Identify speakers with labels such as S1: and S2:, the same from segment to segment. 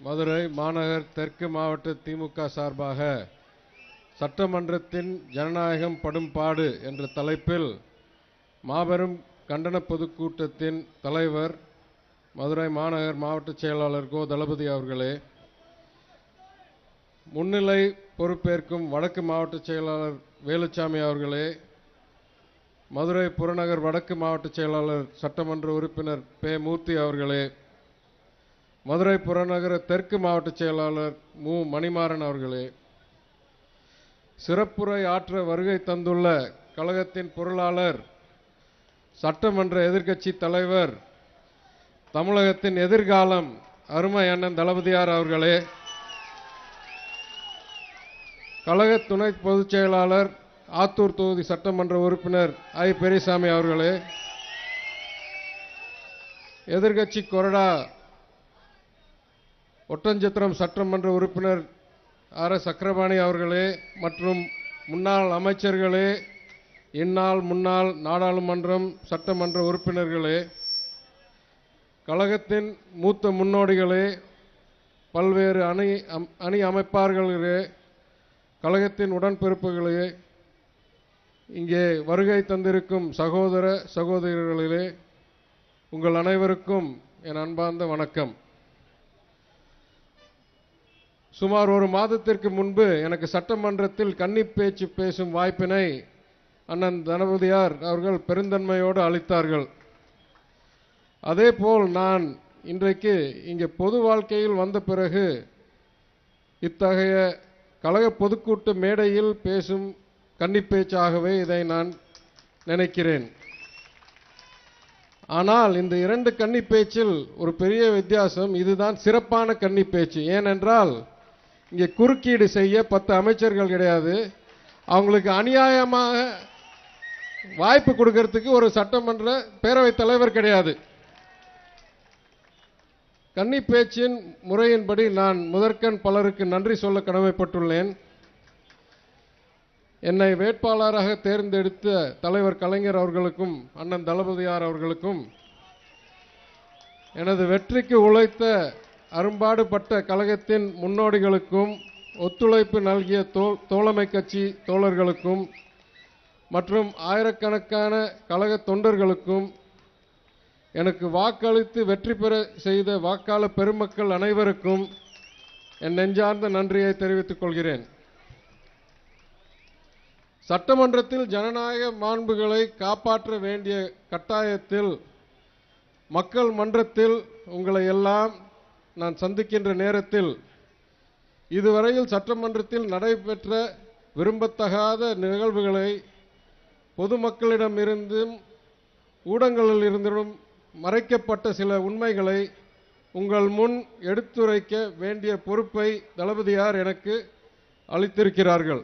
S1: மதுரை மாநகர் தெற்கு மாவட்ட திமுக சார்பாக சட்டமன்றத்தின் ஜனநாயகம் படும் பாடு என்ற தலைப்பில் மாபெரும் கண்டன பொதுக்கூட்டத்தின் தலைவர் மதுரை மாநகர் மாவட்ட செயலாளர் கோ. தளபதி அவர்களே முன்னிலை பொறுப்பேற்கும் வடக்கு மாவட்ட செயலாளர் வேலுச்சாமி அவர்களே மதுரை புறநகர் வடக்கு மாவட்ட செயலாளர் சட்டமன்ற உறுப்பினர் பே. மூர்த்தி அவர்களே மதுரை புறநகர தெற்கு மாவட்ட செயலாளர் மு. மணிமாறன் அவர்களே சிறப்புரை ஆற்ற வருகை தந்துள்ள கழகத்தின் பொருளாளர் சட்டமன்ற எதிர்க்கட்சி தலைவர் தமிழகத்தின் எதிர்காலம் அருமை அண்ணன் தளபதியார் அவர்களே கழக துணை பொதுச் செயலாளர் ஆத்தூர் தொகுதி சட்டமன்ற உறுப்பினர் ஐ. பெரியசாமி அவர்களே எதிர்க்கட்சி கொறடா ஒட்டஞ்சத்திரம் சட்டமன்ற உறுப்பினர் ஆர் எஸ் சக்கரபாணி அவர்களே மற்றும் முன்னாள் அமைச்சர்களே இந்நாள் முன்னாள் நாடாளுமன்றம் சட்டமன்ற உறுப்பினர்களே கழகத்தின் மூத்த முன்னோடிகளே பல்வேறு அணி அம்- அணி அமைப்பார்களே கழகத்தின் உடன்பிறப்புகளே இங்கே வருகை தந்திருக்கும் சகோதர சகோதரிகளிலே உங்கள் அனைவருக்கும் என் அன்பார்ந்த வணக்கம். சுமார் ஒரு மாதத்திற்கு முன்பு எனக்கு சட்டமன்றத்தில் கன்னி பேச்சு பேசும் வாய்ப்பினை அண்ணன் தனபதியார் அவர்கள் பெருந்தன்மையோடு அளித்தார்கள். அதேபோல் நான் இன்றைக்கு இங்கே பொது வாழ்க்கையில் வந்த பிறகு இத்தகைய கழக பொதுக்கூட்டு மேடையில் பேசும் கன்னிப்பேச்சாகவே இதை நான் நினைக்கிறேன். ஆனால் இந்த இரண்டு கன்னி பேச்சில் ஒரு பெரிய வித்தியாசம் இதுதான் சிறப்பான கன்னி பேச்சு. ஏனென்றால் இங்கே குறுக்கீடு செய்ய பத்து அமைச்சர்கள் கிடையாது. அவங்களுக்கு அநியாயமாக வாய்ப்பு கொடுக்கறதுக்கு ஒரு சட்டமன்ற பேரவைத் தலைவர் கிடையாது. கன்னி பேச்சின் முறையின்படி நான் முதற்கண் பலருக்கு நன்றி சொல்ல கடமைப்பட்டுள்ளேன். என்னை வேட்பாளராக தேர்ந்தெடுத்த தலைவர் கலைஞர் அவர்களுக்கும் அண்ணன் தளபதியார் அவர்களுக்கும் எனது வெற்றிக்கு உழைத்த அரும்பாடுபட்ட கழகத்தின் முன்னோடிகளுக்கும் ஒத்துழைப்பு நல்கிய தோ தோழமை கட்சி தோழர்களுக்கும் மற்றும் ஆயிரக்கணக்கான கழக தொண்டர்களுக்கும் எனக்கு வாக்களித்து வெற்றி பெற செய்த வாக்காளர் பெருமக்கள் அனைவருக்கும் என் நெஞ்சார்ந்த நன்றியை தெரிவித்துக் கொள்கிறேன். சட்டமன்றத்தில் ஜனநாயக மாண்புகளை காப்பாற்ற வேண்டிய கட்டாயத்தில் மக்கள் மன்றத்தில் உங்களை எல்லாம் நான் சந்திக்கின்ற நேரத்தில் இதுவரையில் சட்டமன்றத்தில் நடைபெற்ற விரும்பத்தகாத நிகழ்வுகளை பொதுமக்களிடமிருந்தும் ஊடகங்களில் இருந்தும் மறைக்கப்பட்ட சில உண்மைகளை உங்கள் முன் எடுத்துரைக்க வேண்டிய பொறுப்பை தளபதியார் எனக்கு அளித்திருக்கிறார்கள்.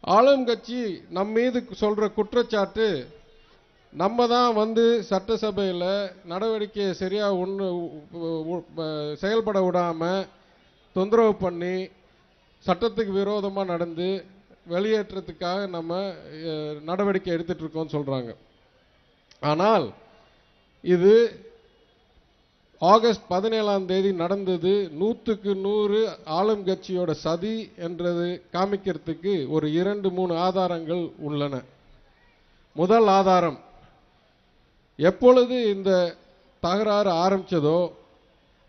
S1: ஆளும் கட்சி நம் மீது சொல்ற குற்றச்சாட்டு நம்ம தான் வந்து சட்டசபையில் நடவடிக்கையை சரியாக ஒன்று செயல்பட விடாமல் தொந்தரவு பண்ணி சட்டத்துக்கு விரோதமாக நடந்து வெளியேற்றத்துக்காக நம்ம நடவடிக்கை எடுத்துட்டு இருக்கோம்னு சொல்கிறாங்க ஆனால் இது ஆகஸ்ட் பதினேழாம் தேதி நடந்தது நூற்றுக்கு நூறு ஆளும் கட்சியோட சதி என்றது காமிக்கிறதுக்கு ஒரு இரண்டு மூணு ஆதாரங்கள் உள்ளன. முதல் ஆதாரம் எப்பொழுது இந்த தகராறு ஆரம்பித்ததோ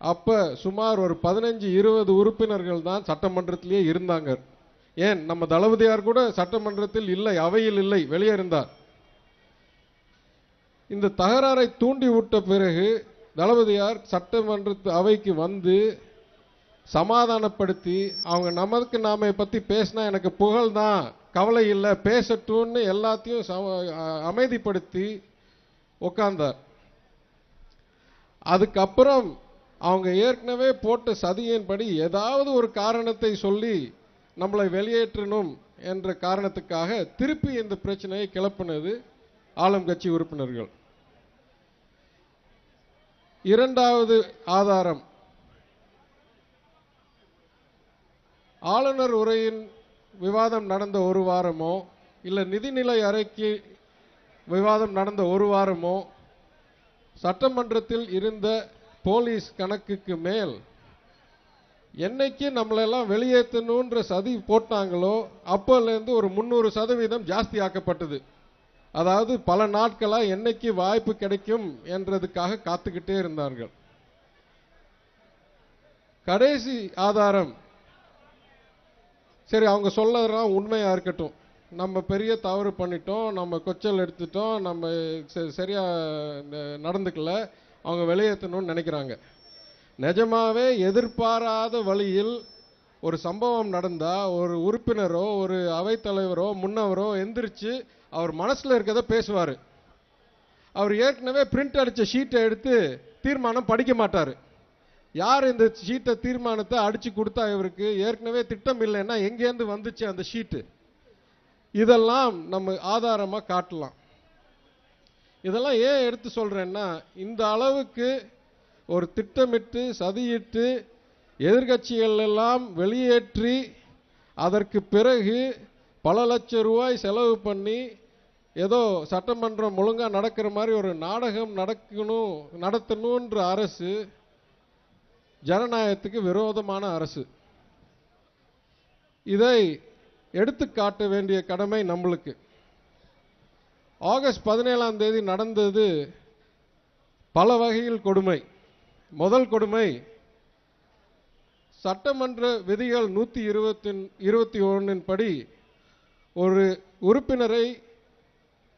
S1: அப்போ சுமார் ஒரு பதினஞ்சு இருபது உறுப்பினர்கள் தான் சட்டமன்றத்திலேயே இருந்தாங்க. ஏன்? நம்ம தளபதியார் கூட சட்டமன்றத்தில் இல்லை அவையில் இல்லை வெளியே இருந்தார். இந்த தகராறை தூண்டி விட்ட பிறகு தளபதியார் சட்டமன்ற அவைக்கு வந்து சமாதானப்படுத்தி அவங்க நமக்கு நாம பத்தி பேசினா எனக்கு புகழ் தான் கவலை இல்லை பேசட்டும்னு எல்லாத்தையும் அமைதிப்படுத்தி உட்கார்ந்தார். அதுக்கப்புறம் அவங்க ஏற்கனவே போட்ட சதியின்படி ஏதாவது ஒரு காரணத்தை சொல்லி நம்மளை வெளியேற்றணும் என்ற காரணத்துக்காக திருப்பி இந்த பிரச்சனையை கிளப்பினது ஆளும் கட்சி உறுப்பினர்கள். இரண்டாவது ஆதாரம். ஆளுநர் உரையின் விவாதம் நடந்த ஒரு வாரமோ இல்லை நிதிநிலை அறைக்கு விவாதம் நடந்த ஒரு வாரமோ சட்டமன்றத்தில் இருந்த போலீஸ் கணக்குக்கு மேல் என்னைக்கு நம்மளெல்லாம் வெளியேற்றணுன்ற சதி போட்டாங்களோ அப்போலேருந்து ஒரு முந்நூறு சதவீதம் ஜாஸ்தி ஆக்கப்பட்டது அதாவது பல நாட்களாக என்னைக்கு வாய்ப்பு கிடைக்கும் என்றதுக்காக காத்துக்கிட்டே இருந்தார்கள். கடைசி ஆதாரம். சரி அவங்க சொல்லறதெல்லாம் உண்மையாக இருக்கட்டும். நம்ம பெரிய தவறு பண்ணிட்டோம் நம்ம கொச்சல் எடுத்துட்டோம் நம்ம ச- சரியா நடந்துக்கல அவங்க வெளியேற்றணும்னு நினைக்கிறாங்க. நிஜமாவே எதிர்பாராத வழியில் ஒரு சம்பவம் நடந்தா ஒரு உறுப்பினரோ ஒரு அவைத்தலைவரோ முன்னவரோ எந்திரிச்சு அவர் மனசுல இருக்கிறத பேசுவார். அவர் ஏற்கனவே பிரிண்ட் அடிச்ச ஷீட்டை எடுத்து தீர்மானம் படிக்க மாட்டார். யார் இந்த ஷீட்டை தீர்மானத்தை அடிச்சு கொடுத்தா இவருக்கு? ஏற்கனவே திட்டம் இல்லைன்னா எங்கேருந்து வந்துச்சு அந்த ஷீட்டு இதெல்லாம் நம்ம ஆதாரமாக காட்டலாம். இதெல்லாம் ஏன் எடுத்து சொல்கிறேன்னா இந்த அளவுக்கு ஒரு திட்டமிட்டு சதியிட்டு எதிர்க்கட்சிகள் எல்லாம் வெளியேற்றி அதற்கு பிறகு பல லட்சம் ரூபாய் செலவு பண்ணி ஏதோ சட்டமன்றம் ஒழுங்காக நடக்கிற மாதிரி ஒரு நாடகம் நடக்கணும் நடத்தணுன்ற அரசு ஜனநாயகத்துக்கு விரோதமான அரசு. இதை எடுத்து காட்ட வேண்டிய கடமை நம்மளுக்கு. ஆகஸ்ட் பதினேழாம் தேதி நடந்தது பல வகையில் கொடுமை. முதல் கொடுமை சட்டமன்ற விதிகள் நூற்றி இருபத்தின் இருபத்தி ஒன்றின் படி ஒரு உறுப்பினரை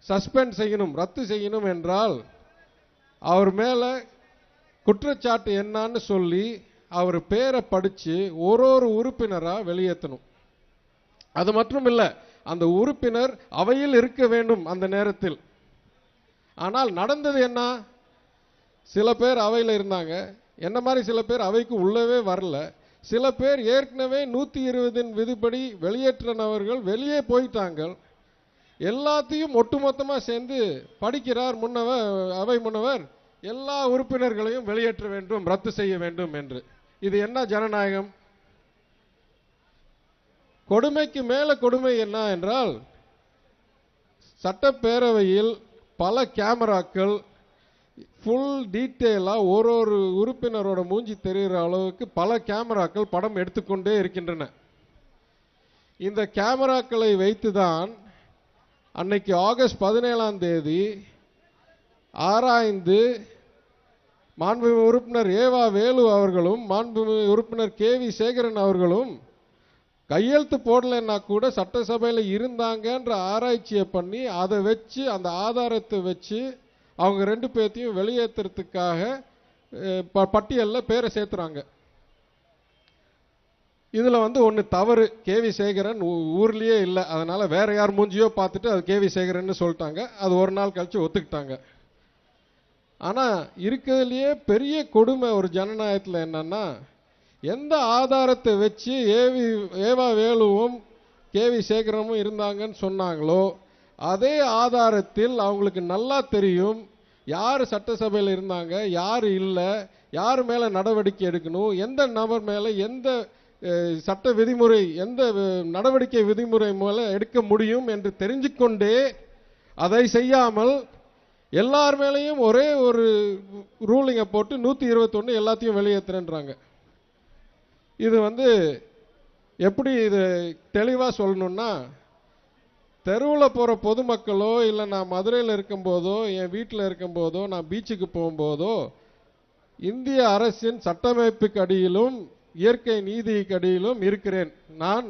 S1: சஸ்பெண்ட் செய்யணும் ரத்து செய்யணும் என்றால் அவர் மேலே குற்றச்சாட்டு என்னான்னு சொல்லி அவர் பேரை படித்து ஒரு ஒரு உறுப்பினராக வெளியேற்றணும் அது மட்டும் இல்லை அந்த உறுப்பினர் அவையில் இருக்க வேண்டும் அந்த நேரத்தில். ஆனால் நடந்தது என்ன? சில பேர் அவையில் இருந்தாங்க. என்ன மாதிரி சில பேர் அவைக்கு உள்ளவே வரல. சில பேர் ஏற்கனவே நூற்றி இருபதின் விதிப்படி வெளியேற்றினவர்கள் வெளியே போயிட்டாங்க. எல்லாத்தையும் ஒட்டுமொத்தமாக சேர்ந்து படிக்கிறார் முன்னவர் அவை முன்னவர் எல்லா உறுப்பினர்களையும் வெளியேற்ற வேண்டும் ரத்து செய்ய வேண்டும் என்று. இது என்ன ஜனநாயகம்? கொடுமைக்கு மேல கொடுமை என்ன என்றால் சட்டப்பேரவையில் பல கேமராக்கள் ஃபுல் டீட்டெயிலாக ஒரு ஒரு உறுப்பினரோட மூஞ்சி தெரிகிற அளவுக்கு பல கேமராக்கள் படம் எடுத்துக்கொண்டே இருக்கின்றன. இந்த கேமராக்களை வைத்து தான் அன்னைக்கு ஆகஸ்ட் பதினேழாம் தேதி ஆராய்ந்து மாண்புமிகு உறுப்பினர் ஏவா வேலு அவர்களும் மாண்புமிகு உறுப்பினர் கே வி சேகரன் அவர்களும் கையெழுத்து போடலைன்னா கூட சட்டசபையில் இருந்தாங்கன்ற ஆராய்ச்சியை பண்ணி அதை வச்சு அந்த ஆதாரத்தை வச்சு அவங்க ரெண்டு பேர்த்தையும் வெளியேற்றுறதுக்காக ப- பட்டியலில் பேரை சேர்த்துறாங்க. இதில் வந்து ஒன்று தவறு. கேவி சேகரன் ஊர்லேயே இல்லை. அதனால் வேற யார் மூஞ்சியோ பார்த்துட்டு அது கேவி சேகரன் சொல்லிட்டாங்க. அது ஒரு நாள் கழித்து ஒத்துக்கிட்டாங்க. ஆனால் இருக்கிறதுலையே பெரிய கொடுமை ஒரு ஜனநாயகத்தில் என்னன்னா எந்த ஆதாரத்தை வச்சு ஏவி ஏவா வேலுவும் கேவி சேகரமும் இருந்தாங்கன்னு சொன்னாங்களோ அதே ஆதாரத்தில் அவங்களுக்கு நல்லா தெரியும் யார் சட்டசபையில் இருந்தாங்க யார் இல்லை யார் மேலே நடவடிக்கை எடுக்கணும் எந்த நபர் மேலே எந்த சட்ட விதிமுறை எந்த நடவடிக்கை விதிமுறை மேலே எடுக்க முடியும் என்று தெரிஞ்சு கொண்டே அதை செய்யாமல் எல்லார் மேலேயும் ஒரே ஒரு ரூலிங்கை போட்டு நூற்றி இருபத்தொன்று எல்லாத்தையும் வெளியேற்றுறேன்றாங்க இது வந்து எப்படி இது தெளிவாக சொல்லணுன்னா தெருவில் போகிற பொதுமக்களோ இல்லை நான் மதுரையில் இருக்கும்போதோ என் வீட்டில் இருக்கும்போதோ நான் பீச்சுக்கு போகும்போதோ இந்திய அரசின் சட்டமைப்புக்கு அடியிலும் இயற்கை நீதிக்கு அடியிலும் இருக்கிறேன். நான்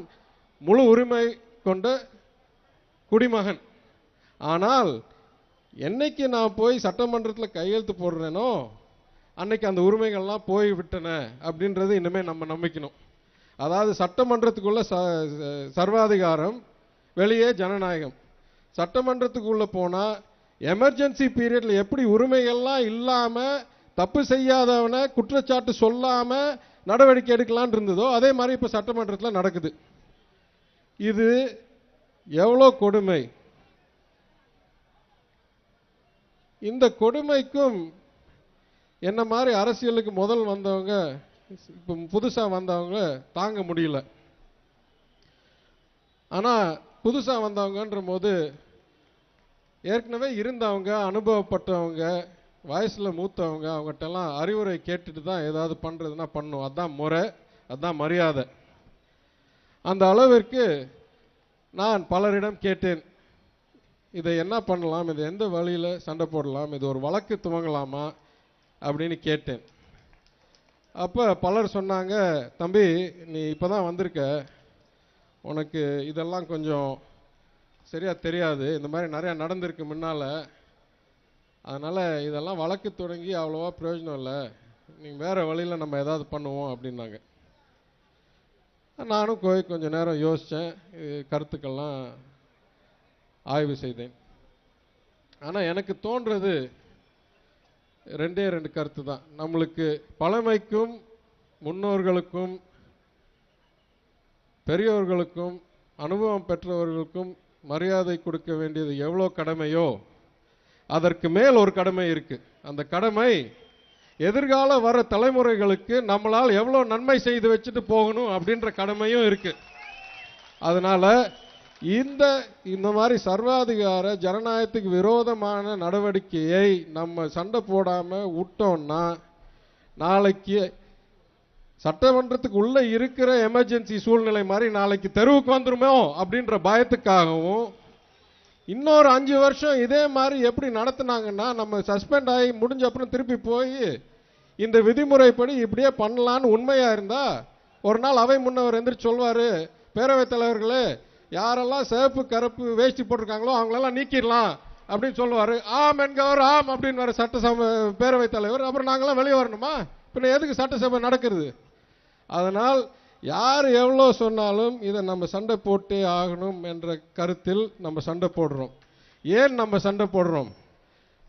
S1: முழு உரிமை கொண்ட குடிமகன். ஆனால் என்னைக்கு நான் போய் சட்டமன்றத்தில் கையெழுத்து போடுறேனோ அன்னைக்கு அந்த உரிமைகள்லாம் போய் விட்டன அப்படின்றது இனிமேல் நம்ம நம்பிக்கணும். அதாவது சட்டமன்றத்துக்குள்ள ச சர்வாதிகாரம் வெளியே ஜனநாயகம். சட்டமன்றத்துக்குள்ளே போனால் எமர்ஜென்சி பீரியடில் எப்படி உரிமைகள்லாம் இல்லாமல் தப்பு செய்யாதவனை குற்றச்சாட்டு சொல்லாமல் நடவடிக்கை எடுக்கலான் இருந்ததோ அதே மாதிரி இப்போ சட்டமன்றத்தில் நடக்குது. இது எவ்வளோ கொடுமை? இந்த கொடுமைக்கும் என்ன மாதிரி அரசியலுக்கு முதல் வந்தவங்க இப்போ புதுசாக வந்தவங்க தாங்க முடியல. ஆனால் புதுசாக வந்தவங்கன்ற போது ஏற்கனவே இருந்தவங்க அனுபவப்பட்டவங்க வயசில் மூத்தவங்க அவங்ககிட்டலாம் அறிவுரை கேட்டுட்டு தான் ஏதாவது பண்ணுறதுனா பண்ணும் அதான் முறை அதுதான் மரியாதை. அந்த அளவிற்கு நான் பலரிடம் கேட்டேன் இதை என்ன பண்ணலாம்? இது எந்த வழியில் சண்டை போடலாம்? இது ஒரு வழக்கு துவங்கலாமா? அப்படின்னு கேட்டேன். அப்போ பலர் சொன்னாங்க தம்பி நீ இப்போ தான் வந்திருக்க. உனக்கு இதெல்லாம் கொஞ்சம் சரியாக தெரியாது. இந்த மாதிரி நிறையா நடந்திருக்கு முன்னால். அதனால் இதெல்லாம் வழக்கு தொடங்கி அவ்வளோவா பிரயோஜனம் இல்லை. நீங்கள் வேறு வழியில் நம்ம ஏதாவது பண்ணுவோம் அப்படின்னாங்க. நானும் போய் கொஞ்சம் நேரம் யோசித்தேன் கருத்துக்கள்லாம் ஆய்வு செய்தேன். ஆனால் எனக்கு தோன்றது ரெண்டே ரெண்டு கருத்து தான். நம்மளுக்கு பழமைக்கும் முன்னோர்களுக்கும் பெரியோர்களுக்கும் அனுபவம் பெற்றவர்களுக்கும் மரியாதை கொடுக்க வேண்டியது எவ்வளோ கடமையோ அதற்கு மேல் ஒரு கடமை இருக்குது அந்த கடமை எதிர்கால வர தலைமுறைகளுக்கு நம்மளால் எவ்வளோ நன்மை செய்து வச்சுட்டு போகணும் அப்படின்ற கடமையும் இருக்குது அதனால் இந்த இந்த மாதிரி சர்வாதிகார ஜனநாயகத்துக்கு விரோதமான நடவடிக்கையை நம்ம சண்டை போடாம விட்டோம்னா நாளைக்கு சட்டமன்றத்துக்கு உள்ள இருக்கிற எமர்ஜென்சி சூழ்நிலை மாதிரி நாளைக்கு தெருவுக்கு வந்துருமோ அப்படின்ற பயத்துக்காகவும் இன்னொரு அஞ்சு வருஷம் இதே மாதிரி எப்படி நடத்தினாங்கன்னா நம்ம சஸ்பெண்ட் ஆகி முடிஞ்ச அப்புறம் திருப்பி போய் இந்த விதிமுறைப்படி இப்படியே பண்ணலான்னு உண்மையா இருந்தா ஒரு நாள் அவை முன்னவர் எந்திரிச்சு சொல்வாரு பேரவைத் தலைவர்களே யாரெல்லாம் சிவப்பு கருப்பு வேஷ்டி போட்டிருக்காங்களோ அவங்களெல்லாம் நீக்கிடலாம் அப்படின்னு சொல்லுவார். ஆம் என்கவர் ஆம் அப்படின்னு வர சட்டசபை பேரவைத் தலைவர். அப்புறம் நாங்களாம் வெளியே வரணுமா? பின்ன எதுக்கு சட்டசபை நடக்கிறது அதனால் யார் எவ்வளோ சொன்னாலும் இதை நம்ம சண்டை போட்டே ஆகணும் என்ற கருத்தில் நம்ம சண்டை போடுறோம். ஏன் நம்ம சண்டை போடுறோம்?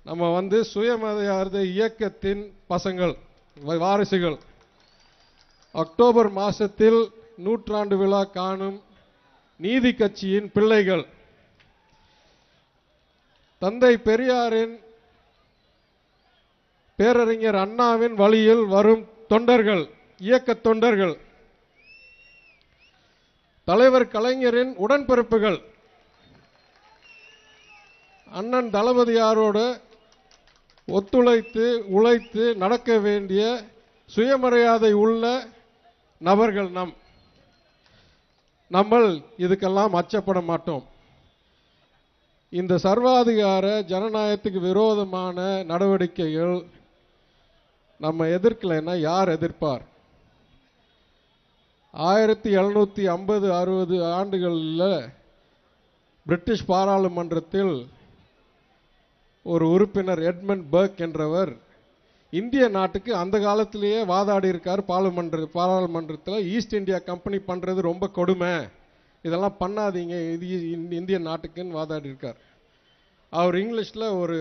S1: நம்ம வந்து சுயமரியாதை இயக்கத்தின் பசங்கள் வாரிசுகள். அக்டோபர் மாதத்தில் நூற்றாண்டு விழா காணும் நீதி கட்சியின் பிள்ளைகள். தந்தை பெரியாரின் பேரறிஞர் அண்ணாவின் வழியில் வரும் தொண்டர்கள் இயக்க தொண்டர்கள். தலைவர் கலைஞரின் உடன்பிறப்புகள். அண்ணன் தளபதியாரோடு ஒத்துழைத்து உழைத்து நடக்க வேண்டிய சுயமரியாதை உள்ள நபர்கள் நம். நம்ம இதுக்கெல்லாம் அச்சப்பட மாட்டோம். இந்த சர்வாதிகார ஜனநாயகத்துக்கு விரோதமான நடவடிக்கைகள் நம்ம எதிர்க்கலைன்னா யார் எதிர்ப்பார்? ஆயிரத்தி எழுநூற்றி ஐம்பது அறுபது ஆண்டுகளில் பிரிட்டிஷ் பாராளுமன்றத்தில் ஒரு உறுப்பினர் எட்மண்ட் பர்க் என்றவர் இந்திய நாட்டுக்கு அந்த காலத்திலேயே வாதாடி இருக்கார் பாராளுமன்ற பாராளுமன்றத்தில் ஈஸ்ட் இந்தியா கம்பெனி பண்ணுறது ரொம்ப கொடுமை. இதெல்லாம் பண்ணாதீங்க. இது இந்~ இந்திய நாட்டுக்குன்னு வாதாடி இருக்கார். அவர் இங்கிலீஷில் ஒரு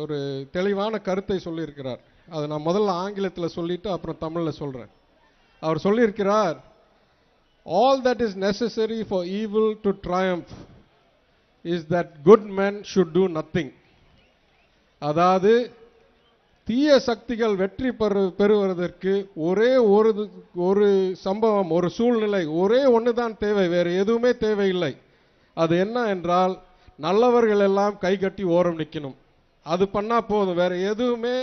S1: ஒரு தெளிவான கருத்தை சொல்லியிருக்கிறார். அதை நான் முதல்ல ஆங்கிலத்தில் சொல்லிவிட்டு அப்புறம் தமிழில் சொல்கிறேன் அவர் சொல்லியிருக்கிறார் all that is necessary for evil to triumph is that good man should do nothing அதாவது தீய சக்திகள் வெற்றி பெறு பெறுவதற்கு ஒரே ஒரு ஒரு சம்பவம் ஒரு சூழ்நிலை ஒரே ஒன்று தான் தேவை வேறு எதுவுமே தேவையில்லை. அது என்ன என்றால் நல்லவர்கள் எல்லாம் கை கட்டி ஓரம் நிற்கணும் அது பண்ணால் போதும் வேறு எதுவுமே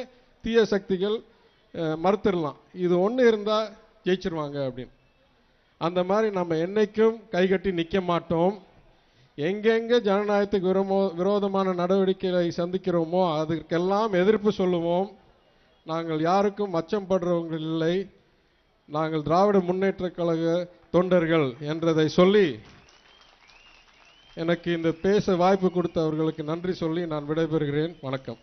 S1: தீய சக்திகள் மறுத்துடலாம். இது ஒன்று இருந்தால் ஜெயிச்சிருவாங்க அப்படின்னு. அந்த மாதிரி நம்ம என்னைக்கும் கைகட்டி நிற்க மாட்டோம். எங்கெங்க ஜனநாயகத்துக்கு விரோமோ விரோதமான நடவடிக்கைகளை சந்திக்கிறோமோ அதற்கெல்லாம் எதிர்ப்பு சொல்லுவோம். நாங்கள் யாருக்கும் அச்சம் படுறவங்கள் இல்லை. நாங்கள் திராவிட முன்னேற்ற கழக தொண்டர்கள் என்றதை சொல்லி எனக்கு இந்த பேச வாய்ப்பு கொடுத்தவர்களுக்கு நன்றி சொல்லி நான் விடைபெறுகிறேன். வணக்கம்.